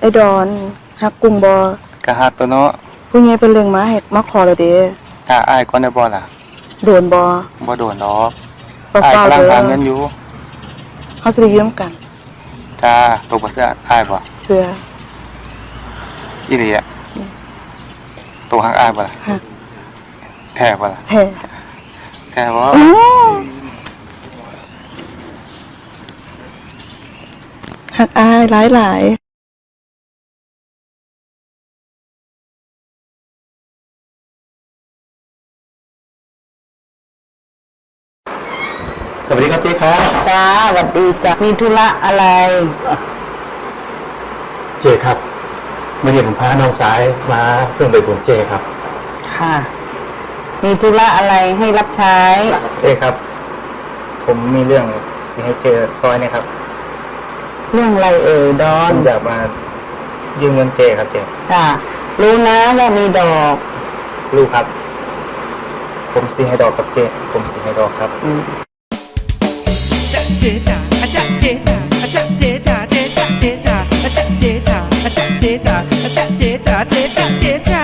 ไอ้ดอนฮักกุ้งบ่กะฮักตัวเนาะผู้ใหญ่เป็นเรื่องมาให้มาขอแล้วเด้ถ้าอ้ายก่อนได้บ่ล่ะโดนบ่บ่โดนดอกเปล่าอ้ายๆกำลังเด้อหาเงินอยู่เฮาสิได้ยืมกัน จ้าตกบ่เสื้ออ้ายบ่เสื้ออีหลีอะตัวฮักอ้ายบ่ล่ะฮักแท้บ่ล่ะแท้แท้บ่อื้อฮักอายหลายๆ สวัสดีครับเจ๊ครับจ้าสวัสดีจ้ะมีธุระอะไร เจ๊ครับมาเรียนผมพาน้องสายมาเครื่องไปบุญเจ๊ครับ ค่ะ มีธุระอะไรให้รับใช้ เจ๊ครับ ผมมีเรื่องสิให้เจอซอยนะครับ เรื่องอะไรเอ่ยดอผนมอยากมายืมเงินเจ๊ครับเจ๊จ้ารู้นะว่ามีดอก ลูกครับ ผมสีให้ดอกครับเจ๊ผมสีให้ดอกครับ อืม เจ๊จ๋าอะจ๊ะเจ๊จ๋าเจ๊จ๋าเจ๊จ๋าอะจ๊ะเจ๊จ๋าอะจ๊ะเจ๊จ๋าอะจ๊ะเจ๊จ๋าเจ๊จ๋าเจ๊จ๋า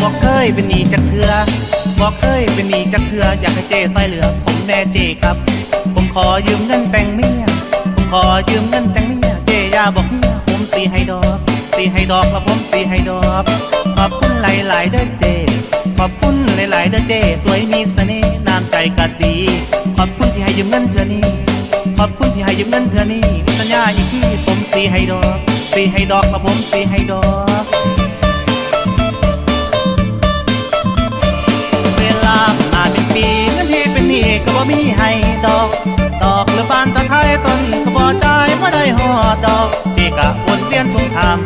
บอกเคยเป็นหนีจักเถือบอกเคยเป็นหนีจักเถืออยากให้เจใส่เหลือ ผมแน่เจครับ ผมขอยืมเงินแต่งเมีย ขอยืมเงินแต่งเมียเจยาบอกเมียผมสีให้ดอกสีให้ดอกแล้วผมสีให้ดอกขอบคุณหลายๆเด้อเจขอบคุณหลายๆเด้อเจสวยมีเสน่ห์น้ำใจก็ดี ขอบคุณที่ให้ยืมเงินเธอนี้ขอบคุณที่ให้ยืมเงินเธอนี้สัญญาอีกที่ผมสีให้ดอกสีให้ดอกแล้วผมสีให้ดอก วียนทวงถาม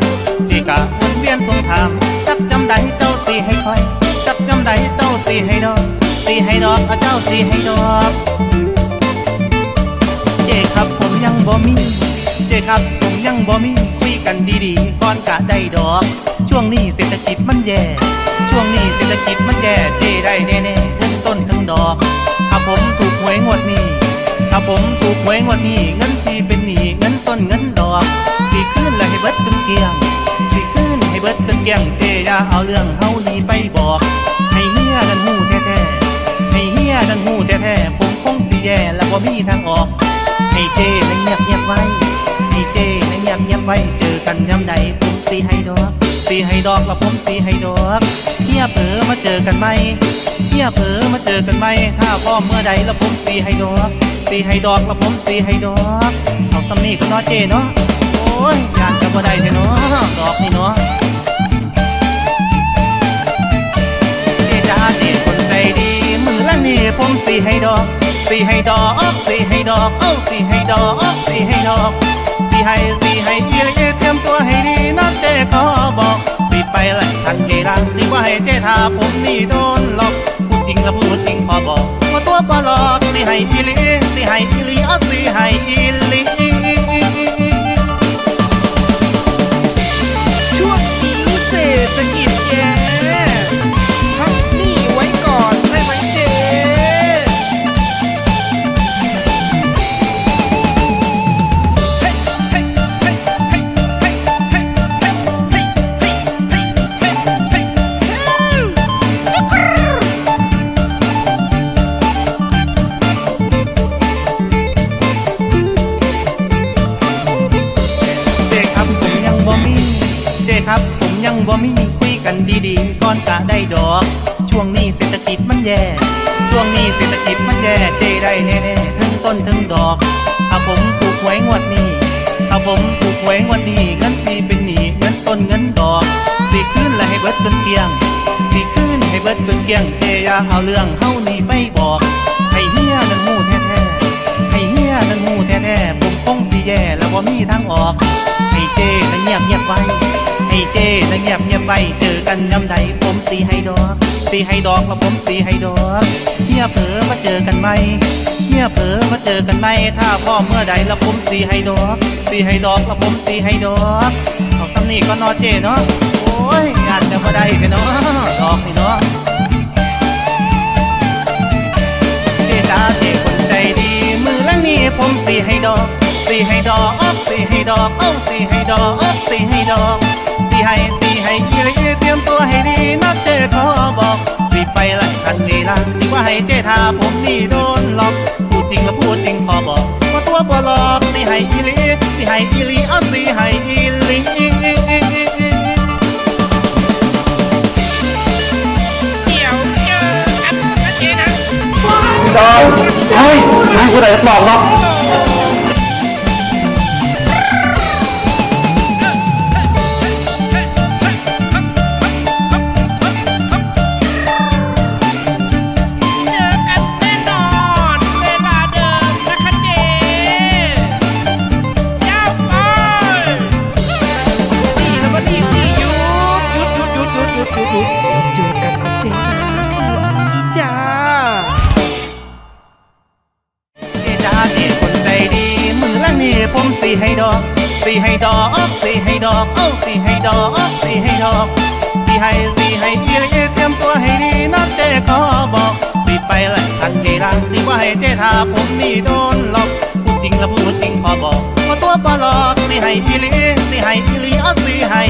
จีกะวนเวียนทวงถามจักจำใดเจ้าสิให้คอยจักจำใดเจ้าสิให้ดอกสิให้ดอกเอาเจ้าสิให้ดอกเจครับผมยังบ่มีเจครับผมยังบ่มีคุยกันดีๆก่อนกะได้ดอก ช่วงนี้เศรษฐกิจมันแย่ ช่วงนี้เศรษฐกิจมันแย่เจได้แน่ๆทั้งต้นทั้งดอกถ้าผมถูกหวยงวดนี้ถ้าผมถูกหวยงวดนี้เงินที่เป็นหนี้เงินต้นเงินดอก บิดจนเกี้ยง สิคืนให้เบิดจนเกลี้ยงเจย่าเอาเรื่องเฮานี้ไปบอก ให้เฮียนั่นหูแท้ๆให้เฮียนั่นหูแท้ๆผมคงสิแย่แล้วบ่มีทางออก ให้เจนั่นเงียบเงียบไว้ ให้เจนั่นเงียบเงียบไว้ เจอกันยามใดผมสีให้ดอกสีให้ดอกแล้วผมสีให้ดอกเฮียเผอมาเจอกันไหมเฮียเผอมาเจอกันไหมถ้าพ่อเมื่อใดแล้วผมสีให้ดอกสีให้ดอกแล้วผมสีให้ดอก เอาสำนีก็นาะเจเนาะ ยอยากจะบ่ได้เนาะดอกนี่เนาะเจจ้าเจคนใจดีมือละนี่ผมสีให้ดอกสีให้ดอกสีให้ดอกเอ้าสีให้ดอกสีให้ดอกสีให้สีให้อีเลยเตรียมตัวให้ดีนะเจขอบอกสีไปไล่ทันเวลาสีว่าให้เจถ้าผมนี่โดนหลอกพูดจริงแล้วพูดจริงขอบอกว่าตัวปลอกสีให้อีลีสีให้อีลีอ๋อสีให้อีลี บ่มีคุยกันดีๆ ก่อนกะได้ดอก ช่วงนี้เศรษฐกิจมันแย่ ช่วงนี้เศรษฐกิจมันแย่เจได้แน่ๆทั้งต้นทั้งดอก ถ้าผมถูกหวยงวดนี้ ถ้าผมถูกหวยงวดนี้เงินสีเป็นหนี้เงินต้นเงินดอกสิคืนและให้เบิดจนเกลี้ยงสิคืนให้เบิดจนเกลี้ยงเจอย่าเอาเรื่องเฮานี่ไปบอกให้เฮียนั่นหูแท้ๆให้เฮียนั่นหูแท้ๆผมคงสิแย่แล้วบ่มีทางออกให้เจนั่นเงียบเงียบไว้ ให้เจนั่นเงียบเงียบไว้เจอกันยามใดผมสีให้ดอกสีให้ดอกแล้วผมสีให้ดอกเฮียเผลอมาเจอกันไหมเฮียเผลอมาเจอกันไหมถ้าพ่อเมื่อใดแล้วผมสีให้ดอกสีให้ดอกแล้วผมสีให้ดอกเอาสำนีก็นอเจเนาะโอ้ยงานจะมาได้เนาะดอกนี่เนาะเจจ้าเจคนใจดีมือแรงนี้ผมสีให้ดอกสีให้ดอกสีให้ดอกเอ้าสีให้ดอกออกสีให้ดอก สีให้สีให้อีหลีเตรียมตัวให้ดีนัดเจขอบอกสีไปไล่ทันเวลาสิว่าให้เจทาผมนี่โดนหลอกพูดจริงแล้วพูดจริงพอบอกว่าตัวบ่หลอกสีให้อีหลีสีให้อีหลีเอาสีให้อีหลีดอกเฮ้ยนายกูได้บอกหรอก ยุดหยุดหยุดหยุดหยุดเจอกันกับเจจ้าเอจ้าเจคนใจดี มือแรงนี้ผมสีให้ดอก สีให้ดอกสีให้ดอกเอ้าสีให้ดอกสีให้ดอกสีให้สีให้อีหลีเตรียมตัวให้ดีนัดเจขอบอกสีไปแหละทันเวลาสีว่าให้เจทาผมนี่โดนหลอกพูดจริงแล้วพูดจริงพอบอกว่าตัวปลอกสีให้อีหลีสีให้อีหลีเอาสีให้